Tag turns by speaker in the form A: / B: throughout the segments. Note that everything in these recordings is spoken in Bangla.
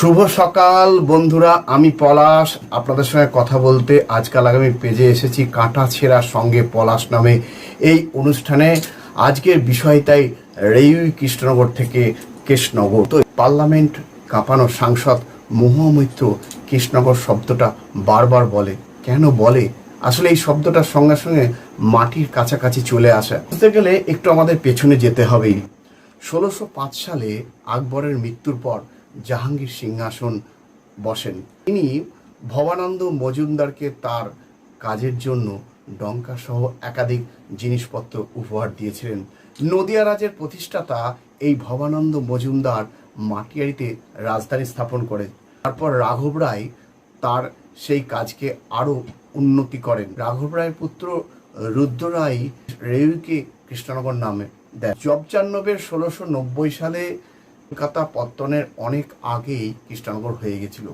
A: শুভ সকাল, বন্ধুরা। আমি পলাশ। আপনাদের সঙ্গে কথা বলতে আজকাল আগামী পেজে এসেছি কাঁটা ছেঁড়ার সঙ্গে পলাশ নামে এই অনুষ্ঠানে। আজকের বিষয় তাই রেইউই কৃষ্ণনগর থেকে কৃষ্ণনগর। তো পার্লামেন্ট কাঁপানো সাংসদ মহামৈত্র কৃষ্ণনগর শব্দটা বারবার বলে। কেন বলে? আসলে এই শব্দটার সঙ্গে সঙ্গে মাটির কাছাকাছি চলে আসে। বুঝতে গেলে একটু আমাদের পেছনে যেতে হবেই। ষোলোশো সালে আকবরের মৃত্যুর পর জাহাঙ্গীর সিংহাসন বসেন। তিনি ভবানন্দ মজুমদারকে তার কাজের জন্য ডঙ্কা সহ একাধিক জিনিসপত্র উপহার দিয়েছিলেন। নদিয়া রাজের প্রতিষ্ঠাতা এই ভবানন্দ মজুমদার মাটিয়ারিতে রাজধানী স্থাপন করে। তারপর রাঘব রায় তার সেই কাজকে আরও উন্নতি করেন। রাঘব রায়ের পুত্র রুদ্র রায় রেউকে কৃষ্ণনগর নামে দেয় জবচান্নবের ষোলোশো নব্বই সালে কলকাতা পত্তনের অনেক আগেই কৃষ্ণনগর হয়ে গেছিল।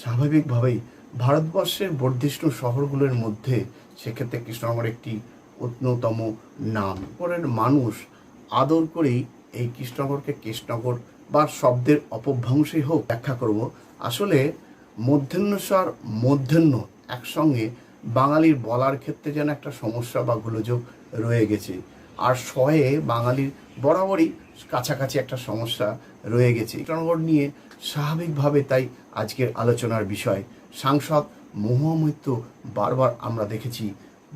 A: স্বাভাবিকভাবেই ভারতবর্ষের বর্ধিষ্ণু শহরগুলোর মধ্যে সেক্ষেত্রে কৃষ্ণনগর একটি অন্যতম নাম। পরের মানুষ আদর করেই এই কৃষ্ণনগরকে কৃষ্ণনগর বা শব্দের অপভ্রংশই হোক ব্যাখ্যা করব। আসলে মধ্যাহ্নস্বর মধ্যাহ্ন একসঙ্গে বাঙালির বলার ক্ষেত্রে যেন একটা সমস্যা বা গোলযোগ রয়ে গেছে। আর শয়ে বাঙালির বরাবরই কাছাকাছি একটা সমস্যা রয়ে গেছে। কৃষ্ণনগর নিয়ে স্বাভাবিকভাবে তাই আজকের আলোচনার বিষয়। সাংসদ মহামৈত্য বারবার আমরা দেখেছি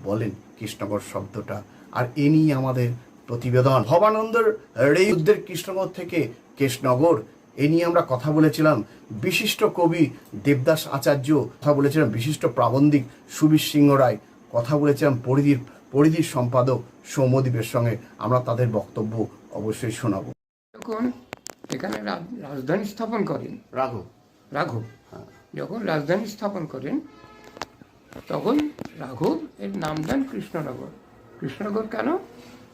A: বলেন কৃষ্ণনগর শব্দটা। আর এ নিয়ে আমাদের প্রতিবেদন। ভবানন্দর রে কৃষ্ণগর থেকে কৃষ্ণনগর এ নিয়ে আমরা কথা বলেছিলাম বিশিষ্ট কবি দেবদাস আচার্য, কথা বলেছিলাম বিশিষ্ট প্রাবন্ধিক সুবীর সিংহ রায়, কথা বলেছিলাম পরিধির পরিধির সম্পাদক সৌমদ্বীপের সঙ্গে আমরা তাদের বক্তব্য অবশ্যই শোনাবো।
B: যখন এখানে রাজ- রাজধানী স্থাপন করেন
A: রাঘব।
B: রাঘব যখন রাজধানী স্থাপন করেন তখন রাঘব এর নাম দেন কৃষ্ণনগর। কৃষ্ণনগর কেন?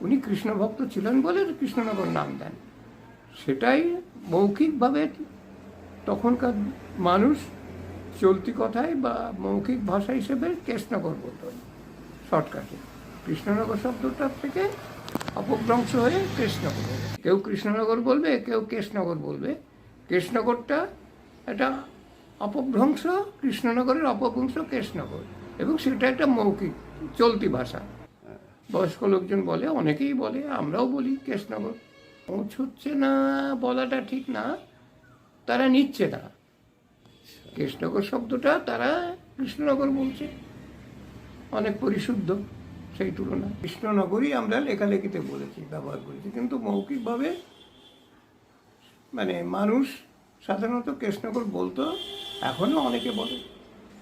B: উনি কৃষ্ণ ভক্ত ছিলেন বলে কৃষ্ণনগর নাম দেন। সেটাই মৌখিকভাবে তখনকার মানুষ চলতি কথায় বা মৌখিক ভাষা হিসেবে কৃষ্ণনগর বলতো শর্টকাটে। কৃষ্ণনগর শব্দটার থেকে অপভ্রংশ হয়ে কৃষ্ণনগর কেউ কৃষ্ণনগর বলবে, কেউ কৃষ্ণনগর বলবে। কৃষ্ণনগরটা এটা অপভ্রংশ, কৃষ্ণনগরের অপভ্রংশ কৃষ্ণনগর এবং সেটা একটা মৌখিক, চলতি ভাষা। বয়স্ক লোকজন বলে, অনেকেই বলে, আমরাও বলি কৃষ্ণনগর পৌঁছচ্ছে না, বলাটা ঠিক না, তারা নিচ্ছে না। কৃষ্ণনগর শব্দটা তারা কৃষ্ণনগর বলছে। অনেক পরিশুদ্ধ। সেই তুলনায়। কৃষ্ণনগরই আমরা লেখালেখিতে বলেছি ব্যবহার করেছি। কিন্তু মৌখিকভাবে মানে মানুষ সাধারণত কৃষ্ণনগর বলতো এখনও অনেকে বলে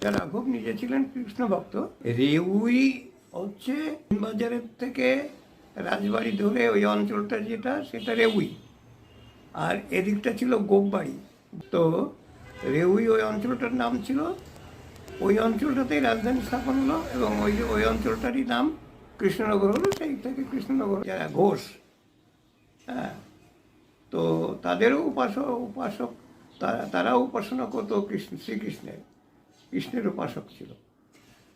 B: যা রাঘব নিজে ছিলেন কৃষ্ণ ভক্ত। রেউই হচ্ছে বাজারের থেকে রাজবাড়ি ধরে ওই অঞ্চলটা যেটা সেটা রেউই। আর এদিকটা ছিল গোপবাড়ি। তো রেউই ওই অঞ্চলটার নাম ছিল। ওই অঞ্চলটাতেই রাজধানী স্থাপন হলো এবং ওই যে ওই অঞ্চলটারই নাম কৃষ্ণনগর হলো সেই থেকে কৃষ্ণনগর, যারা ঘোষ হ্যাঁ। তো তাদেরও উপাসক উপাসক তারা তারাও উপাসনা করতো কৃষ্ণ, শ্রীকৃষ্ণের। কৃষ্ণের উপাসক ছিল।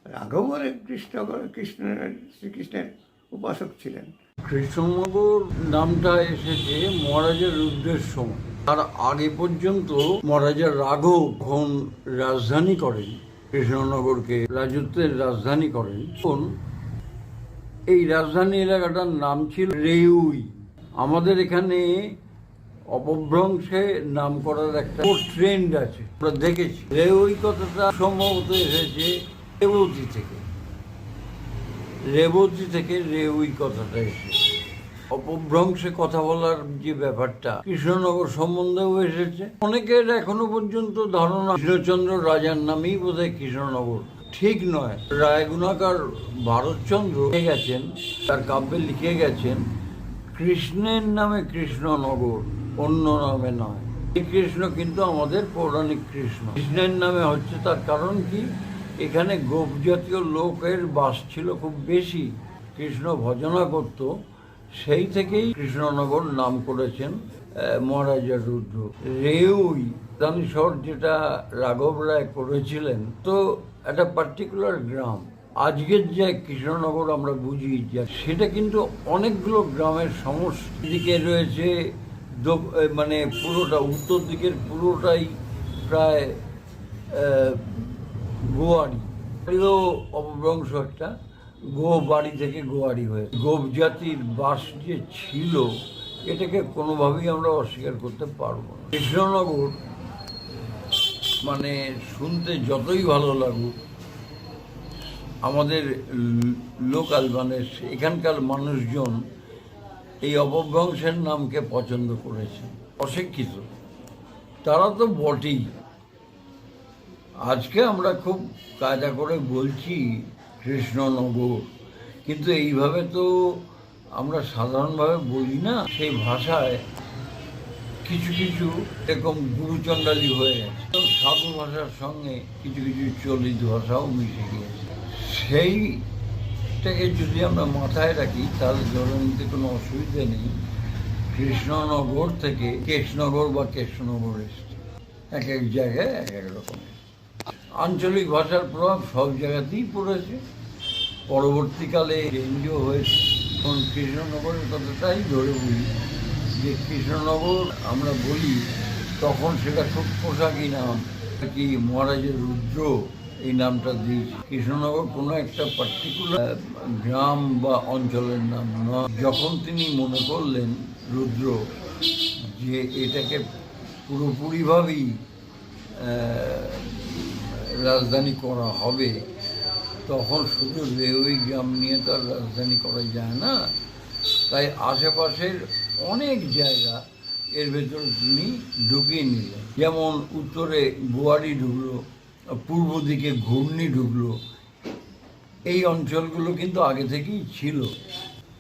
B: রাঘবর কৃষ্ণ কৃষ্ণের শ্রীকৃষ্ণের উপাসক ছিলেন।
C: কৃষ্ণনগর নামটা এসেছে মহারাজের রুদ্রের সময়। তার আগে পর্যন্ত মহারাজা রাঘব যখন রাজধানী করেন, কৃষ্ণনগরকে রাজত্বের রাজধানী করেন। এই রাজধানী এলাকাটার নাম ছিল রেউই। আমাদের এখানে অপভ্রংশে নাম করার একটা ট্রেন্ড আছে দেখেছি। রেউই কথাটা সম্ভবত এসেছে রেবতী থেকে। রেবতী থেকে রেউই কথাটা এসেছে। অপভ্রংশে কথা বলার যে ব্যাপারটা, কৃষ্ণনগর সম্বন্ধেও এসেছে। অনেকের এখনও পর্যন্ত ধারণা, কৃষ্ণচন্দ্র রাজার নামেই বোধহয় কৃষ্ণনগর। ঠিক নয়। রায়গুণাকার ভারতচন্দ্র গেছেন, তার কাব্যে লিখে গেছেন, কৃষ্ণের নামে কৃষ্ণনগর অন্য নামে নয়। এই কৃষ্ণ কিন্তু আমাদের পৌরাণিক কৃষ্ণ। কৃষ্ণের নামে হচ্ছে তার কারণ কি? এখানে গোপ জাতীয় লোকের বাস ছিল খুব বেশি। কৃষ্ণ ভজনা করত, সেই থেকেই কৃষ্ণনগর নাম করেছেন মহারাজা রুদ্র। রেউই দানিশর যেটা রাঘব রায় করেছিলেন, তো একটা পার্টিকুলার গ্রাম। আজকের যে কৃষ্ণনগর আমরা বুঝি, যে সেটা কিন্তু অনেকগুলো গ্রামের সমস্ত দিকে রয়েছে মানে পুরোটা উত্তর দিকের পুরোটাই প্রায় গোয়ারি। এও অপভ্রংশ একটা। গো বাড়ি থেকে গোয়ারি হয়ে, গোপ জাতির বাস যে ছিল, এটাকে কোনোভাবেই আমরা অস্বীকার করতে পারব না। কৃষ্ণনগর মানে শুনতে যতই ভালো লাগুক, আমাদের লোকাল মানে এখানকার মানুষজন এই অপভ্রংশের নামকে পছন্দ করেছে, অশিক্ষিত। তারা তো বটেই। আজকে আমরা খুব কায়দা করে বলছি কৃষ্ণনগর, কিন্তু এইভাবে তো আমরা সাধারণভাবে বলি না। সেই ভাষায় কিছু কিছু এরকম গুরুচণ্ডালি হয়ে গেছে। তো সাধু ভাষার সঙ্গে কিছু কিছু চলিত ভাষাও মিশে গিয়েছে। সেইটাকে যদি আমরা মাথায় রাখি, তাহলে ধরে নিতে কোনো অসুবিধা নেই। কৃষ্ণনগর থেকে কেশনগর বা কৃষ্ণনগর এসছে। এক এক জায়গায় এক এক রকম আঞ্চলিক ভাষার প্রভাব সব জায়গাতেই পড়েছে। পরবর্তীকালে চেঞ্জও হয়েছে। এখন কৃষ্ণনগরের কথাটাই ধরে বলি। যে কৃষ্ণনগর আমরা বলি, তখন সেটা পোশাকি নাম। কি মহারাজের রুদ্র এই নামটা দিয়েছে। কৃষ্ণনগর কোনো একটা পার্টিকুলার গ্রাম বা অঞ্চলের নাম নয়। যখন তিনি মনে করলেন রুদ্র, যে এটাকে পুরোপুরিভাবেই রাজধানী করা হবে, তখন শুধু রেওই গ্রাম নিয়ে তো আর রাজধানী করা যায় না। তাই আশেপাশের অনেক জায়গা এর ভেতর তিনি ঢুকিয়ে নিলেন। যেমন উত্তরে গোয়ারি ঢুকলো, পূর্ব দিকে ঘূর্ণি ঢুকলো। এই অঞ্চলগুলো কিন্তু আগে থেকেই ছিল।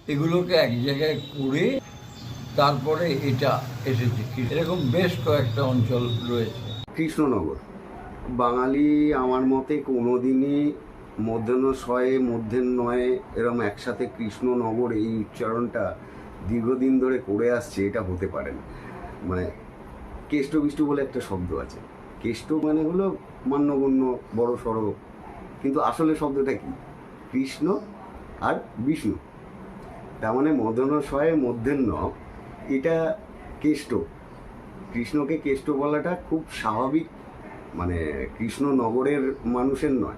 C: এগুলোকে এক জায়গায় করে তারপরে এটা এসেছে। এরকম বেশ কয়েকটা অঞ্চল রয়েছে।
D: কৃষ্ণনগর। বাঙালি আমার মতে কোনোদিনই মধ্যাহ্ন ছয়ে শয়ে মধ্যাহ্নয়ে এরম একসাথে কৃষ্ণনগর এই উচ্চারণটা দীর্ঘদিন ধরে করে আসছে, এটা হতে পারে না। মানে কেষ্ট বিষ্টু বলে একটা শব্দ আছে। কেষ্ট মানে হলো মান্যগণ্য, বড় সড়ো। কিন্তু আসলে শব্দটা কি? কৃষ্ণ আর বিষ্ণু। তার মানে মধ্যাহ্ন শয়ে মধ্যাহ্ন এটা কেষ্ট। কৃষ্ণকে কেষ্ট বলাটা খুব স্বাভাবিক। মানে কৃষ্ণনগরের মানুষের নয়,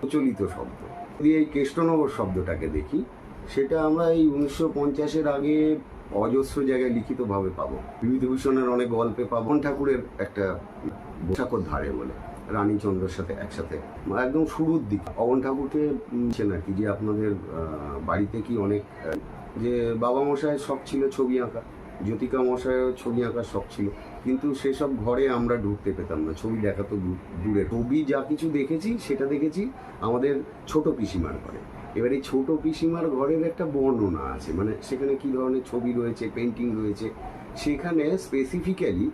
D: প্রচলিত শব্দ। যদি এই কেষ্টনগর শব্দটাকে দেখি। সেটা আমরা এই উনিশশো পঞ্চাশের আগে অজস্র জায়গায় লিখিতভাবে পাবো। বিভূতিভূষণের অনেক গল্পে পাবন ঠাকুরের একটা বৈশাখর ধারে বলে রানীচন্দ্রের সাথে একসাথে একদম শুরুর দিক। অবন ঠাকুরকে ছিলেন আর কি যে, আপনাদের বাড়িতে কি অনেক যে বাবা মশাইয়ের শখ ছিল ছবি আঁকা, জ্যোতিকা মশাইয়ের ছবি আঁকার শখ ছিল, কিন্তু সেসব ঘরে আমরা ঢুকতে পেতাম না। ছবি দেখা তো দূরে ছবি যা কিছু দেখেছি, সেটা দেখেছি আমাদের ছোট পিসিমার ঘরে। এবার এই ছোট পিসিমার ঘরের একটা বর্ণনা আছে। মানে সেখানে কি ধরনের ছবি রয়েছে পেন্টিং রয়েছে? সেখানে স্পেসিফিক্যালি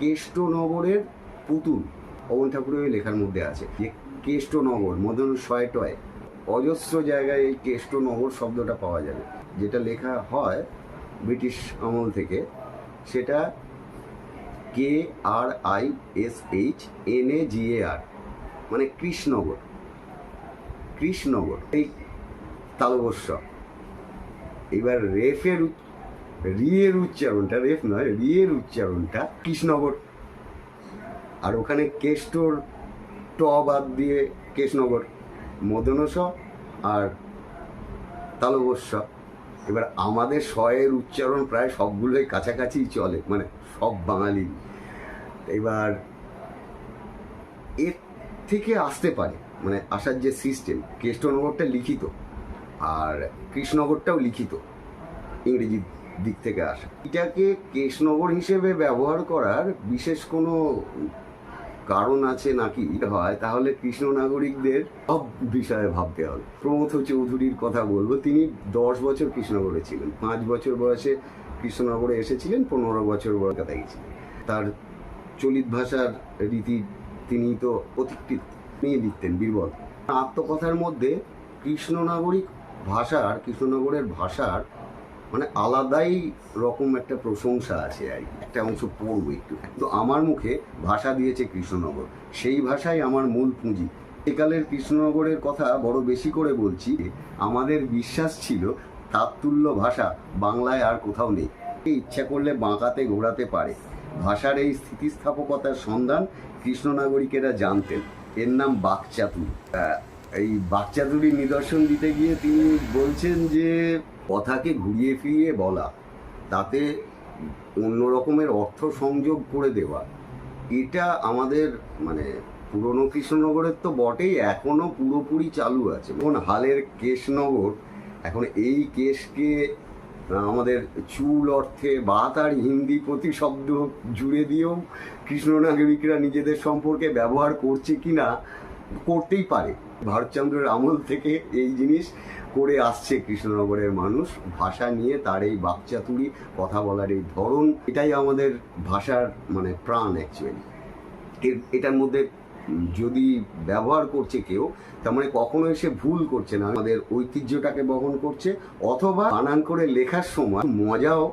D: কেষ্টনগরের পুতুল পবন ঠাকুরের লেখার মধ্যে আছে যে কেষ্টনগর, মদন শয়টয় অজস্র জায়গায় এই কেষ্টনগর শব্দটা পাওয়া যাবে। যেটা লেখা হয় ব্রিটিশ আমল থেকে, সেটা K R I S H N A G A R মানে কৃষ্ণনগর কৃষ্ণনগর এই তালবস্য এবার রেফের রিয়ের উচ্চারণটা, রেফ নয়, রিয়ের উচ্চারণটা কৃষ্ণনগর আর ওখানে কেষ্টর ট বাদ দিয়ে কেশনগর মদনস আর তালবস্য এবার আমাদের শয়ের উচ্চারণ প্রায় সবগুলোই কাছাকাছি চলে মানে সব বাঙালি। এবার এর থেকে আসতে পারে মানে আসার যে সিস্টেম কেষ্টনগরটা লিখিত। আর কৃষ্ণনগরটাও লিখিত, ইংরেজি দিক থেকে আসা। এটাকে কেশনগর হিসেবে ব্যবহার করার বিশেষ কোনো কারণ আছে নাকি? হয়, তাহলে কৃষ্ণ নাগরিকদের সব বিষয়ে ভাবতে হবে। প্রমথ চৌধুরীর কথা বলব, তিনি দশ বছর কৃষ্ণনগরে ছিলেন। পাঁচ বছর বয়সে কৃষ্ণনগরে এসেছিলেন, পনেরো বছর বয়সে গেছিলেন তার চলিত ভাষার রীতি তিনি তো অতিকৃত। নিয়ে লিখতেন, বীরবল। আত্মকথার মধ্যে কৃষ্ণ নাগরিক ভাষার, কৃষ্ণনগরের ভাষার মানে আলাদাই রকম একটা প্রশংসা আছে আর একটা অংশ পড়ব একটু। তো আমার মুখে ভাষা দিয়েছে কৃষ্ণনগর। সেই ভাষাই আমার মূল পুঁজি। একালের কৃষ্ণনগরের কথা বড় বেশি করে বলছি, আমাদের বিশ্বাস ছিল তাৎতুল্য ভাষা বাংলায় আর কোথাও নেই। ইচ্ছা করলে বাঁকাতে, ঘোরাতে পারে। ভাষার এই স্থিতিস্থাপকতার সন্ধান কৃষ্ণ নাগরিকেরা জানতেন। এর নাম বাকচাতুরি এই বাকচাতুরি নিদর্শন দিতে গিয়ে তিনি বলছেন যে কথাকে ঘুরিয়ে ফিরিয়ে বলা, তাতে অন্য রকমের অর্থ সংযোগ করে দেওয়া। এটা আমাদের মানে পুরনো কৃষ্ণনগরের তো বটেই, এখনও পুরোপুরি চালু আছে। এখন হালের কেশনগর, এখন এই কেশকে আমাদের চুল অর্থে বা তার হিন্দি প্রতিশব্দ জুড়ে দিয়েও কৃষ্ণ নাগরিকরা নিজেদের সম্পর্কে ব্যবহার করছে কিনা, করতেই পারে। ভারতচন্দ্রের আমল থেকে এই জিনিস করে আসছে কৃষ্ণনগরের মানুষ। ভাষা নিয়ে তার এই বাকচাতুরি কথা বলার এই ধরন, এটাই আমাদের ভাষার মানে প্রাণ অ্যাকচুয়ালি এটার মধ্যে যদি ব্যবহার করছে কেউ, তার মানে কখনোই সে ভুল করছে না। আমাদের ঐতিহ্যটাকে বহন করছে, অথবা বানান করে লেখার সময় মজাও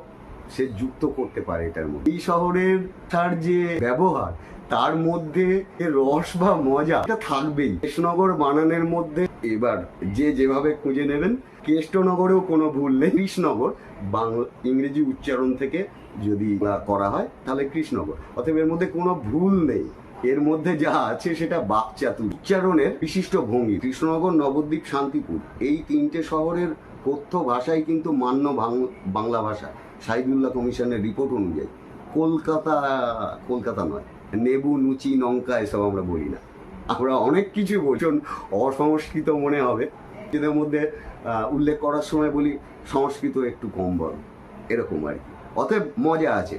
D: সে যুক্ত করতে পারে এটার মধ্যে। এই শহরের তার যে ব্যবহার, তার মধ্যে রস বা মজা, এটা থাকবেই। কৃষ্ণনগর বানানের মধ্যে এবার যে যেভাবে খুঁজে নেবেন কেষ্টনগরেও কোনো ভুল নেই। কৃষ্ণনগর বাংলা, ইংরেজি উচ্চারণ থেকে যদি করা হয়, তাহলে কৃষ্ণনগর। অতএব এর মধ্যে কোনো ভুল নেই। এর মধ্যে যা আছে সেটা বাকচাতুর। উচ্চারণের বিশিষ্ট ভঙ্গি, কৃষ্ণনগর, নবদ্বীপ, শান্তিপুর। এই তিনটে শহরের কথ্য ভাষাই কিন্তু মান্য বাংলা ভাষা। সাইদুল্লাহ কমিশনের রিপোর্ট অনুযায়ী, কলকাতা কলকাতা নয়, নেবু নুচি নঙ্কা এসব আমরা বলি না। আমরা অনেক কিছু বলছেন অসংস্কৃত মনে হবে। এদের মধ্যে উল্লেখ করার সময় বলি, সংস্কৃত একটু কম বড় এরকম আর কি। অতএব মজা আছে।